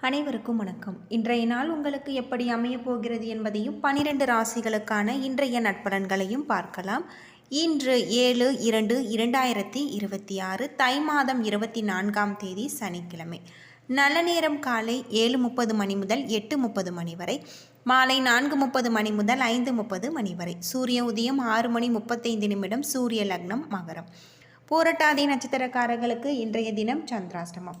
அனைவருக்கும் வணக்கம். இன்றைய நாள் உங்களுக்கு எப்படி அமையப் போகிறது என்பதையும் பனிரெண்டு ராசிகளுக்கான இன்றைய நட்பலன்களையும் பார்க்கலாம். இன்று ஏழு இரண்டு இரண்டாயிரத்தி இருபத்தி ஆறு தை மாதம் இருபத்தி நான்காம் தேதி சனிக்கிழமை. நல்ல நேரம் காலை ஏழு முப்பது மணி முதல் எட்டு முப்பது மணி வரை. மாலை நான்கு முப்பது மணி முதல் ஐந்து முப்பது மணி வரை. சூரிய உதயம் ஆறு மணி முப்பத்தைந்து நிமிடம் சூரிய லக்னம் மகரம். பூரட்டாதி நட்சத்திரக்காரர்களுக்கு இன்றைய தினம் சந்திராஷ்டமம்.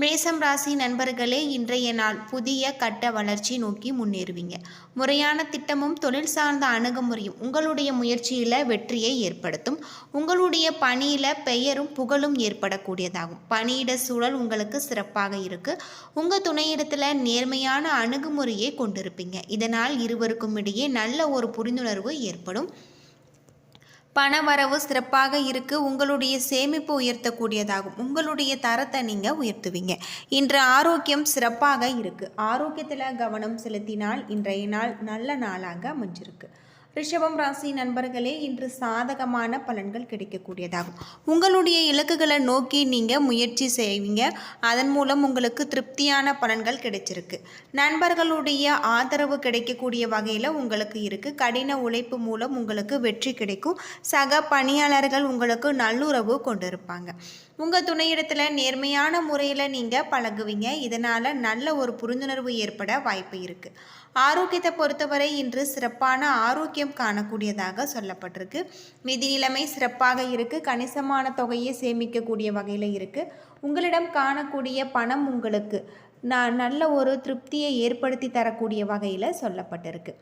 மேசம் ராசி நண்பர்களே இன்றைய நாள் புதிய கட்ட வளர்ச்சி நோக்கி முன்னேறுவீங்க. முறையான திட்டமும் தொழில் சார்ந்த அணுகுமுறையும் உங்களுடைய முயற்சியில் வெற்றியை ஏற்படுத்தும். உங்களுடைய பணியில் பெயரும் புகழும் ஏற்படக்கூடியதாகும். பணியிட சூழல் உங்களுக்கு சிறப்பாக இருக்குது உங்கள் துணையிடத்தில் நேர்மையான அணுகுமுறையை கொண்டிருப்பீங்க. இதனால் இருவருக்கும் இடையே நல்ல ஒரு புரிந்துணர்வு ஏற்படும். பணவரவு சிறப்பாக இருக்கு. உங்களுடைய சேமிப்பு உயர்த்தக்கூடியதாகும். உங்களுடைய தரத்தை நீங்கள் உயர்த்துவீங்க. இன்று ஆரோக்கியம் சிறப்பாக இருக்கு. ஆரோக்கியத்தில் கவனம் செலுத்தினால் இன்றைய நாள் நல்ல நாளாக அமைஞ்சிருக்கு. ரிஷபம் ராசி நண்பர்களே இன்று சாதகமான பலன்கள் கிடைக்கக்கூடியதாகும். உங்களுடைய இலக்குகளை நோக்கி நீங்கள் முயற்சி செய்வீங்க. அதன் மூலம் உங்களுக்கு திருப்தியான பலன்கள் கிடைச்சிருக்கு. நண்பர்களுடைய ஆதரவு கிடைக்கக்கூடிய வகையில் உங்களுக்கு இருக்குது கடின உழைப்பு மூலம் உங்களுக்கு வெற்றி கிடைக்கும். சக பணியாளர்கள் உங்களுக்கு நல்லுறவு கொண்டிருப்பாங்க. உங்கள் துணையிடத்தில் நேர்மையான முறையில் நீங்கள் பழகுவீங்க. இதனால் நல்ல ஒரு புரிந்துணர்வு ஏற்பட வாய்ப்பு இருக்குது ஆரோக்கியத்தை பொறுத்தவரை இன்று சிறப்பான ஆரோக்கியம் காணக்கூடியதாக சொல்லப்பட்டிருக்கு. நிதி நிலைமை சிறப்பாக இருக்குது கணிசமான தொகையை சேமிக்கக்கூடிய வகையில் இருக்குது உங்களிடம் காணக்கூடிய பணம் உங்களுக்கு நான் நல்ல ஒரு திருப்தியை ஏற்படுத்தி தரக்கூடிய வகையில் சொல்லப்பட்டிருக்கு.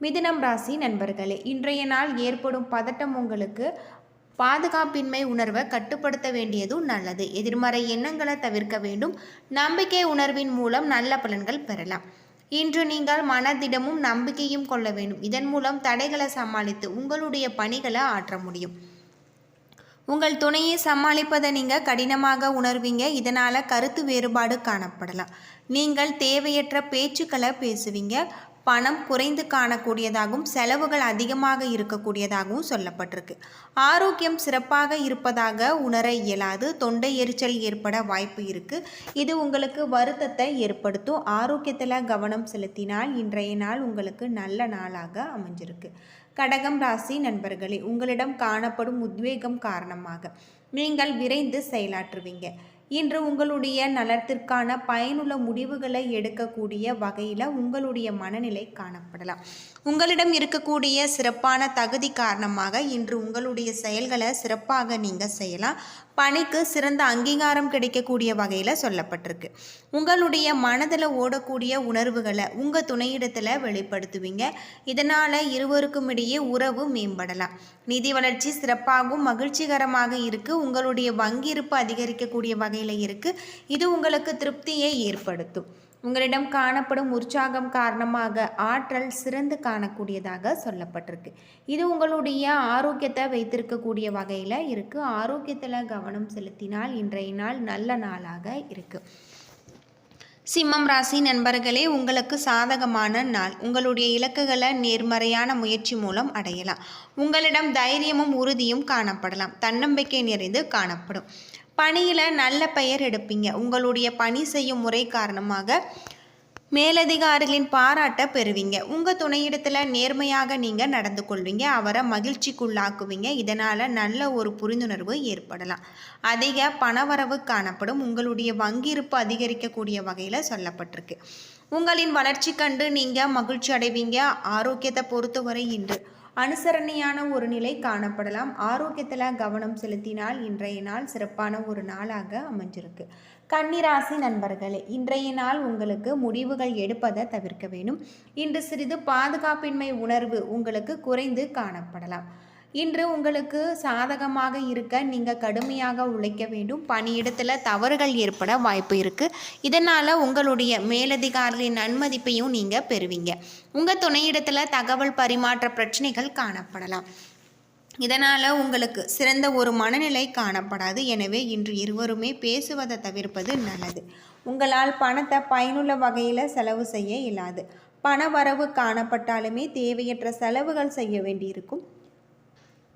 மிதுனம் ராசி நண்பர்களே இன்றைய நாள் ஏற்படும் பதட்டம் உங்களுக்கு பாதுகாப்பின்மை உணர்வை கட்டுப்படுத்த வேண்டியதும் நல்லது. எதிர்மறை எண்ணங்களை தவிர்க்க வேண்டும். நம்பிக்கை உணர்வின் மூலம் நல்ல பலன்கள் பெறலாம். இன்று நீங்கள் மனதிடமும் நம்பிக்கையும் கொள்ள வேண்டும். இதன் மூலம் தடைகளை சமாளித்து உங்களுடைய பணிகளை ஆற்ற முடியும். உங்கள் துணையை சமாளிப்பதை நீங்கள் கடினமாக உணர்வீங்க. இதனால் கருத்து வேறுபாடு காணப்படலாம். நீங்கள் தேவையற்ற பேச்சுக்களை பேசுவீங்க. பணம் குறைந்து காணக்கூடியதாகவும் செலவுகள் அதிகமாக இருக்கக்கூடியதாகவும் சொல்லப்பட்டிருக்கு. ஆரோக்கியம் சிறப்பாக இருப்பதாக உணர இயலாது. தொண்டை எரிச்சல் ஏற்பட வாய்ப்பு இருக்குது இது உங்களுக்கு வருத்தத்தை ஏற்படுத்தும். ஆரோக்கியத்தில் கவனம் செலுத்தினால் இன்றைய நாள் உங்களுக்கு நல்ல நாளாக அமைஞ்சிருக்கு. கடகம் ராசி நண்பர்களே உங்களிடம் காணப்படும் உத்வேகம் காரணமாக நீங்கள் விரைந்து செயலாற்றுவீங்க. இன்று உங்களுடைய நலத்திற்கான பயனுள்ள முடிவுகளை எடுக்கக்கூடிய வகையில் உங்களுடைய மனநிலை காணப்படலாம். உங்களிடம் இருக்கக்கூடிய சிறப்பான தகுதி காரணமாக இன்று உங்களுடைய செயல்களை சிறப்பாக நீங்கள் செய்யலாம். பணிக்கு சிறந்த அங்கீகாரம் கிடைக்கக்கூடிய வகையில் சொல்லப்பட்டிருக்கு. உங்களுடைய மனதில் ஓடக்கூடிய உணர்வுகளை உங்கள் துணையிடத்தில் வெளிப்படுத்துவீங்க. இதனால் இருவருக்கும் இடையே உறவு மேம்படலாம். நிதி வளர்ச்சி சிறப்பாகவும் மகிழ்ச்சிகரமாக இருக்குது உங்களுடைய வங்கி இருப்பு அதிகரிக்கக்கூடிய வகையில் இருக்குது இது உங்களுக்கு திருப்தியை ஏற்படுத்தும். உங்களிடம் காணப்படும் உற்சாகம் காரணமாக ஆற்றல் சிறந்து காணக்கூடியதாக சொல்லப்பட்டிருக்கு. இது உங்களுடைய ஆரோக்கியத்தை வைத்திருக்கக்கூடிய வகையில் இருக்குது ஆரோக்கியத்தில் கவனம் செலுத்தினால் இன்றைய நாள் நல்ல நாளாக இருக்குது சிம்மம் ராசி நண்பர்களே உங்களுக்கு சாதகமான நாள். உங்களுடைய இலக்குகளை நேர்மறையான முயற்சி மூலம் அடையலாம். உங்களிடம் தைரியமும் உறுதியும் காணப்படலாம். தன்னம்பிக்கை நிறைந்து காணப்படும். பணியில் நல்ல பெயர் எடுப்பீங்க. உங்களுடைய பணி செய்யும் முறை காரணமாக மேலதிகாரிகளின் பாராட்டை பெறுவீங்க. உங்கள் துணையிடத்தில் நேர்மையாக நீங்கள் நடந்து கொள்வீங்க. அவரை மகிழ்ச்சிக்குள்ளாக்குவீங்க. இதனால் நல்ல ஒரு புரிந்துணர்வு ஏற்படலாம். அதிக பணவரவு காணப்படும். உங்களுடைய வங்கியிருப்பு அதிகரிக்கக்கூடிய வகையில் சொல்லப்பட்டிருக்கு. உங்களின் வளர்ச்சி கண்டு நீங்கள் மகிழ்ச்சி அடைவீங்க. ஆரோக்கியத்தை பொறுத்தவரை இன்று அனுசரணையான ஒரு நிலை காணப்படலாம். ஆரோக்கியத்தில் கவனம் செலுத்தினால் இன்றைய நாள் சிறப்பான ஒரு நாளாக அமைஞ்சிருக்கு. கன்னிராசி நண்பர்களே இன்றைய நாள் உங்களுக்கு முடிவுகள் எடுப்பதை தவிர்க்க வேண்டும். இன்று சிறிது பாதுகாப்பின்மை உணர்வு உங்களுக்கு குறைந்து காணப்படலாம். இன்று உங்களுக்கு சாதகமாக இருக்க நீங்கள் கடுமையாக உழைக்க வேண்டும். பணியிடத்தில் தவறுகள் ஏற்பட வாய்ப்பு இருக்குது இதனால் உங்களுடைய மேலதிகாரிகளின் நன்மதிப்பையும் நீங்கள் பெறுவீங்க. உங்கள் துணையிடத்தில் தகவல் பரிமாற்ற பிரச்சனைகள் காணப்படலாம். இதனால் உங்களுக்கு சிறந்த ஒரு மனநிலை காணப்படாது. எனவே இன்று இருவருமே பேசுவதை தவிர்ப்பது நல்லது. உங்களால் பணத்தை பயனுள்ள வகையில் செலவு செய்ய இயலாது. பண வரவு காணப்பட்டாலுமே தேவையற்ற செலவுகள் செய்ய வேண்டியிருக்கும்.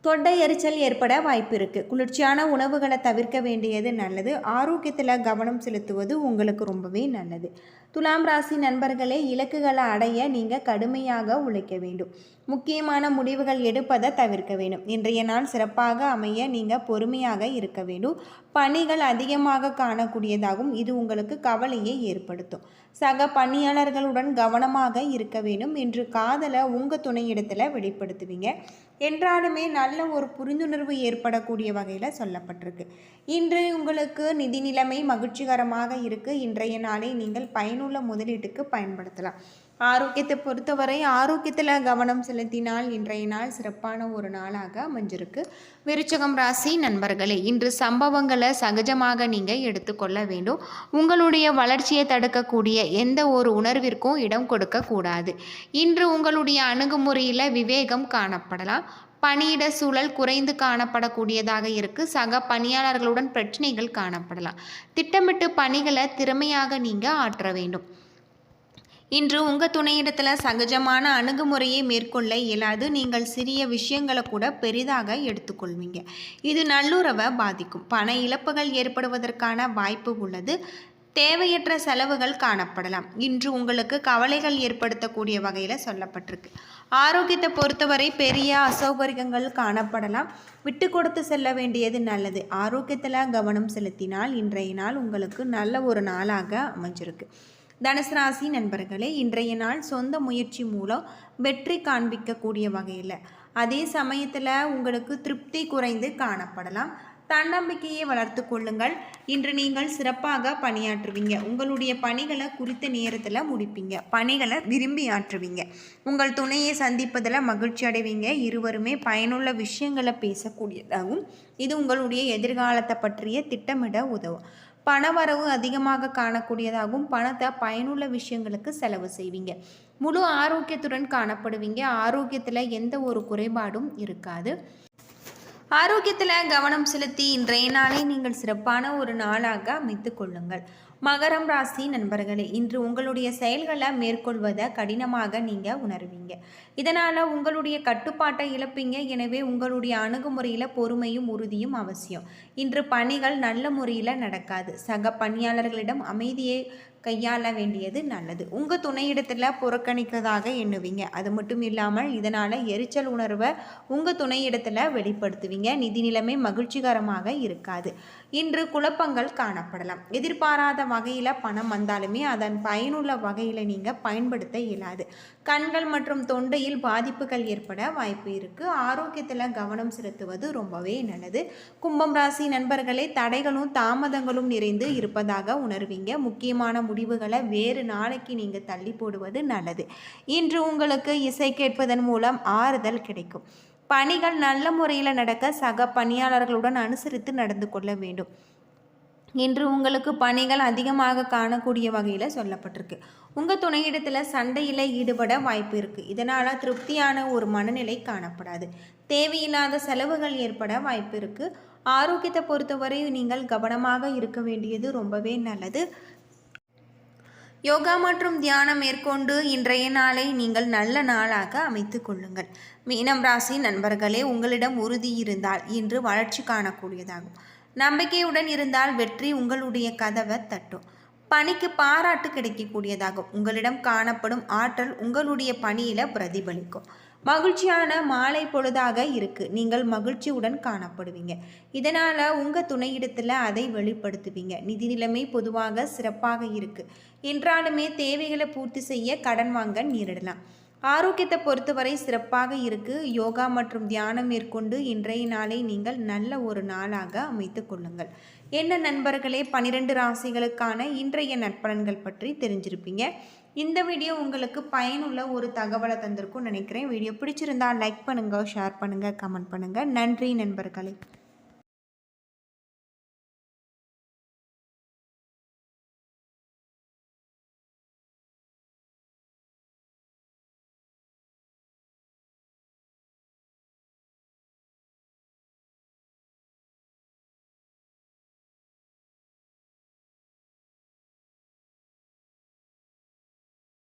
தொண்டை எரிச்சல் ஏற்பட வாய்ப்பு இருக்குது குளிர்ச்சியான உணவுகளை தவிர்க்க வேண்டியது நல்லது. ஆரோக்கியத்தில் கவனம் செலுத்துவது உங்களுக்கு ரொம்பவே நல்லது. துலாம் ராசி நண்பர்களே இலக்குகளை அடைய நீங்கள் கடுமையாக உழைக்க வேண்டும். முக்கியமான முடிவுகள் எடுப்பதை தவிர்க்க வேண்டும். இன்றைய நாள் சிறப்பாக அமைய நீங்கள் பொறுமையாக இருக்க வேண்டும். பணிகள் அதிகமாக காணக்கூடியதாகும் இது உங்களுக்கு கவலையை ஏற்படுத்தும். சக பணியாளர்களுடன் கவனமாக இருக்க வேண்டும். என்று காதலை உங்கள் துணையிடத்தில் வெளிப்படுத்துவீங்க. என்றாலுமே நல்ல ஒரு புரிந்துணர்வு ஏற்படக்கூடிய வகையில் சொல்லப்பட்டிருக்கு. இன்று உங்களுக்கு நிதி நிலைமை மகிழ்ச்சிகரமாக இருக்குது இன்றைய நாளை நீங்கள் பயனுள்ள முதலீட்டுக்கு பயன்படுத்தலாம். ஆரோக்கியத்தை பொறுத்தவரை ஆரோக்கியத்தில் கவனம் செலுத்தினால் இன்றைய நாள் சிறப்பான ஒரு நாளாக அமைஞ்சிருக்கு. விருச்சகம் ராசி நண்பர்களே இன்று சம்பவங்களை சகஜமாக நீங்கள் எடுத்துக்கொள்ள வேண்டும். உங்களுடைய வளர்ச்சியை தடுக்கக்கூடிய எந்த ஒரு உணர்விற்கும் இடம் கொடுக்கக்கூடாது. இன்று உங்களுடைய அணுகுமுறையில் விவேகம் காணப்படலாம். பணியிட சூழல் குறைந்து காணப்படக்கூடியதாக இருக்குது சக பணியாளர்களுடன் பிரச்சனைகள் காணப்படலாம். திட்டமிட்டு பணிகளை திறமையாக நீங்கள் ஆற்ற வேண்டும். இன்று உங்கள் துணையிடத்தில் சகஜமான அணுகுமுறையை மேற்கொள்ள இயலாது. நீங்கள் சிறிய விஷயங்களை கூட பெரிதாக எடுத்துக்கொள்வீங்க. இது நல்லுறவை பாதிக்கும். பண இழப்புகள் ஏற்படுவதற்கான வாய்ப்பு உள்ளது. தேவையற்ற செலவுகள் காணப்படலாம். இன்று உங்களுக்கு கவலைகள் ஏற்படுத்தக்கூடிய வகையில் சொல்லப்பட்டிருக்கு. ஆரோக்கியத்தை பொறுத்தவரை பெரிய அசௌகரியங்கள் காணப்படலாம். விட்டு கொடுத்து செல்ல வேண்டியது நல்லது. ஆரோக்கியத்தில் கவனம் செலுத்தினால் இன்றைய நாள் உங்களுக்கு நல்ல ஒரு நாளாக அமைஞ்சிருக்கு. தனுசு ராசி நண்பர்களே இன்றைய நாள் சொந்த முயற்சி மூலம் வெற்றி காண்பிக்கக்கூடிய வகையில். அதே சமயத்தில் உங்களுக்கு திருப்தி குறைந்து காணப்படலாம். தன்னம்பிக்கையை வளர்த்து கொள்ளுங்கள். இன்று நீங்கள் சிறப்பாக பணியாற்றுவீங்க. உங்களுடைய பணிகளை குறித்த நேரத்தில் முடிப்பீங்க. பணிகளை விரும்பி ஆற்றுவீங்க. உங்கள் துணையை சந்திப்பதில் மகிழ்ச்சி அடைவீங்க. இருவருமே பயனுள்ள விஷயங்களை பேசக்கூடியதாகவும் இது உங்களுடைய எதிர்காலத்தை பற்றிய திட்டமிட உதவும். பணவரவு அதிகமாக காணக்கூடியதாகவும் பணத்தை பயனுள்ள விஷயங்களுக்கு செலவு செய்வீங்க. முழு ஆரோக்கியத்துடன் காணப்படுவீங்க. ஆரோக்கியத்தில் எந்த ஒரு குறைபாடும் இருக்காது. ஆரோக்கியத்தில் கவனம் செலுத்தி இன்றைய நாளை நீங்கள் சிறப்பான ஒரு நாளாக அமைத்து கொள்ளுங்கள். மகரம் ராசி நண்பர்களே இன்று உங்களுடைய செயல்களை மேற்கொள்வதை கடினமாக நீங்கள் உணர்வீங்க. இதனால் உங்களுடைய கட்டுப்பாட்டை இழப்பீங்க. எனவே உங்களுடைய அணுகுமுறையில் பொறுமையும் உறுதியும் அவசியம். இன்று பணிகள் நல்ல முறையில் நடக்காது. சக பணியாளர்களிடம் அமைதியை கையாள வேண்டியது நல்லது. உங்கள் துணையிடத்தில் புறக்கணிக்கிறதாக எண்ணுவீங்க. அது மட்டும் இல்லாமல் இதனால் எரிச்சல் உணர்வை உங்கள் துணையிடத்தில் வெளிப்படுத்துவீங்க. நிதி நிலைமை மகிழ்ச்சிகரமாக இருக்காது. இன்று குழப்பங்கள் காணப்படலாம். எதிர்பாராத வகையில் பணம் வந்தாலுமே அதன் பயனுள்ள வகையில் நீங்கள் பயன்படுத்த இயலாது. கண்கள் மற்றும் தொண்டையில் பாதிப்புகள் ஏற்பட வாய்ப்பு இருக்குது ஆரோக்கியத்தில் கவனம் செலுத்துவது ரொம்பவே நல்லது. கும்பம் ராசி நண்பர்களே தடைகளும் தாமதங்களும் நிறைந்து இருப்பதாக உணர்வீங்க. முக்கியமான முடிவுகளை வேறு நாளைக்கு நீங்கள் தள்ளி போடுவது நல்லது. இன்று உங்களுக்கு இசை கேட்பதன் மூலம் ஆறுதல் கிடைக்கும். பணிகள் நல்ல முறையில் நடக்க சக பணியாளர்களுடன் அனுசரித்து நடந்து கொள்ள வேண்டும். இன்று உங்களுக்கு பணிகள் அதிகமாக காணக்கூடிய வகையில் சொல்லப்பட்டிருக்கு. உங்கள் துணையிடத்தில் சண்டையில் ஈடுபட வாய்ப்பு இருக்குது இதனால் திருப்தியான ஒரு மனநிலை காணப்படாது. தேவையில்லாத செலவுகள் ஏற்பட வாய்ப்பு இருக்குது ஆரோக்கியத்தை பொறுத்தவரை நீங்கள் கவனமாக இருக்க வேண்டியது ரொம்பவே நல்லது. யோகா மற்றும் தியானம் மேற்கொண்டு இன்றைய நாளை நீங்கள் நல்ல நாளாக அமைத்து கொள்ளுங்கள். மீனம் ராசி நண்பர்களே உங்களிடம் உறுதி இருந்தால் இன்று வளர்ச்சி காணக்கூடியதாகும். நம்பிக்கையுடன் இருந்தால் வெற்றி உங்களுடைய கதவை தட்டும். பணிக்கு பாராட்டு கிடைக்கக்கூடியதாகும். உங்களிடம் காணப்படும் ஆற்றல் உங்களுடைய பணியில் பிரதிபலிக்கும். மகிழ்ச்சியான மாலை பொழுதாக இருக்குது நீங்கள் மகிழ்ச்சியுடன் காணப்படுவீங்க. இதனால் உங்கள் துணையிடத்தில் அதை வெளிப்படுத்துவீங்க. நிதி நிலைமை பொதுவாக சிறப்பாக இருக்குது என்றாலுமே தேவைகளை பூர்த்தி செய்ய கடன் வாங்க நேரிடலாம். ஆரோக்கியத்தை பொறுத்தவரை சிறப்பாக இருக்குது யோகா மற்றும் தியானம் மேற்கொண்டு இன்றைய நாளை நீங்கள் நல்ல ஒரு நாளாக அமைத்து கொள்ளுங்கள். என்ன நண்பர்களே பனிரெண்டு ராசிகளுக்கான இன்றைய நட்பலன்கள் பற்றி தெரிஞ்சிருப்பீங்க. இந்த வீடியோ உங்களுக்கு பயனுள்ள ஒரு தகவலை தந்திருக்கும் நினைக்கிறேன். வீடியோ பிடிச்சிருந்தா லைக் பண்ணுங்கள் ஷேர் பண்ணுங்கள் கமெண்ட் பண்ணுங்கள் நன்றி நண்பர்களே.